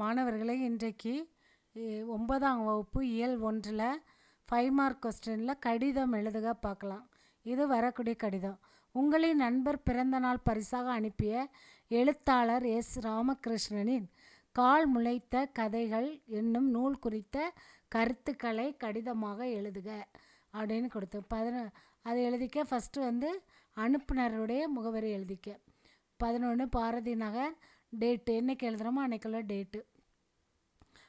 மாணவர்களே இன்றைக்கு ஒன்பதாம் வகுப்பு இயல் ஒன்றில் ஃபைவ் மார்க் கொஸ்டினில் கடிதம் எழுதுக பார்க்கலாம். இது வரக்கூடிய கடிதம். உங்களின் நண்பர் பிறந்தநாள் பரிசாக அனுப்பிய எழுத்தாளர் எஸ். ராமகிருஷ்ணனின் கால் முளைத்த கதைகள் என்னும் நூல் குறித்த கருத்துக்களை கடிதமாக எழுதுக அப்படின்னு கொடுத்து பதின அதை எழுதிக்க ஃபஸ்ட்டு வந்து அனுப்புனருடைய முகவரி எழுதிக்க. பதினொன்று பாரதி நகர் டேட்டு என்றைக்கு எழுதுகிறோமோ அன்னைக்குள்ள டேட்டு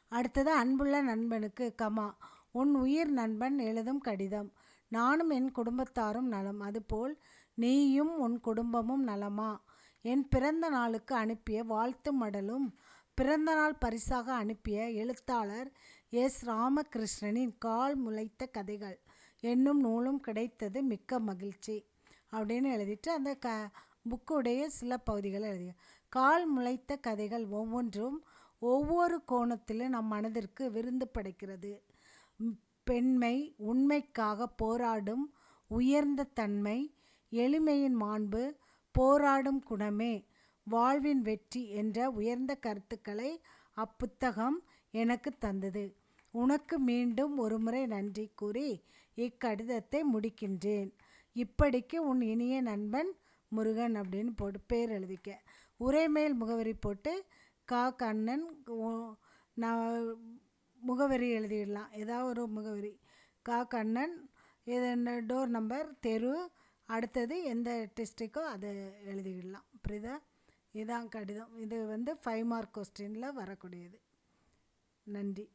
அடுத்தது அன்புள்ள நண்பனுக்கு கமா. உன் உயிர் நண்பன் எழுதும் கடிதம். நானும் என் குடும்பத்தாரும் நலம். அதுபோல் நீயும் உன் குடும்பமும் நலமா? என் பிறந்த நாளுக்கு அனுப்பிய வாழ்த்து மடலும் பிறந்த நாள் பரிசாக அனுப்பிய எழுத்தாளர் எஸ். ராமகிருஷ்ணனின் கால் முளைத்த கதைகள். என்னும் நூலும் கிடைத்தது மிக்க மகிழ்ச்சி. அப்படின்னு எழுதிட்டு அந்த க புக்குடைய சில பகுதிகளை எழுதி கால் முளைத்த கதைகள் ஒவ்வொன்றும் ஒவ்வொரு கோணத்திலும் நம் மனதிற்கு விருந்து படைக்கிறது. பெண்மை உண்மைக்காக போராடும் உயர்ந்த தன்மை எளிமையின் மாண்பு போராடும் குணமே வாழ்வின் வெற்றி என்ற உயர்ந்த கருத்துக்களை அப்புத்தகம் எனக்கு தந்தது. உனக்கு மீண்டும் ஒருமுறை நன்றி கூறி இக்கடிதத்தை முடிக்கின்றேன். இப்படிக்கு உன் இனிய நண்பன் முருகன் அப்படின்னு போட்டு பேர் எழுதிக்க. உரைமேல் முகவரி போட்டு கா கண்ணன் ஓ- நான் முகவரி எழுதிடலாம். ஏதாவது ஒரு முகவரி. கா கண்ணன் இது டோர் நம்பர் தெரு அடுத்தது எந்த டிஸ்ட்ரிக்கோ அதை எழுதிடலாம். புரியுதா? இதான் கடிதம். இது வந்து ஃபைவ் மார்க் கொஸ்டினில் வரக்கூடியது. நன்றி.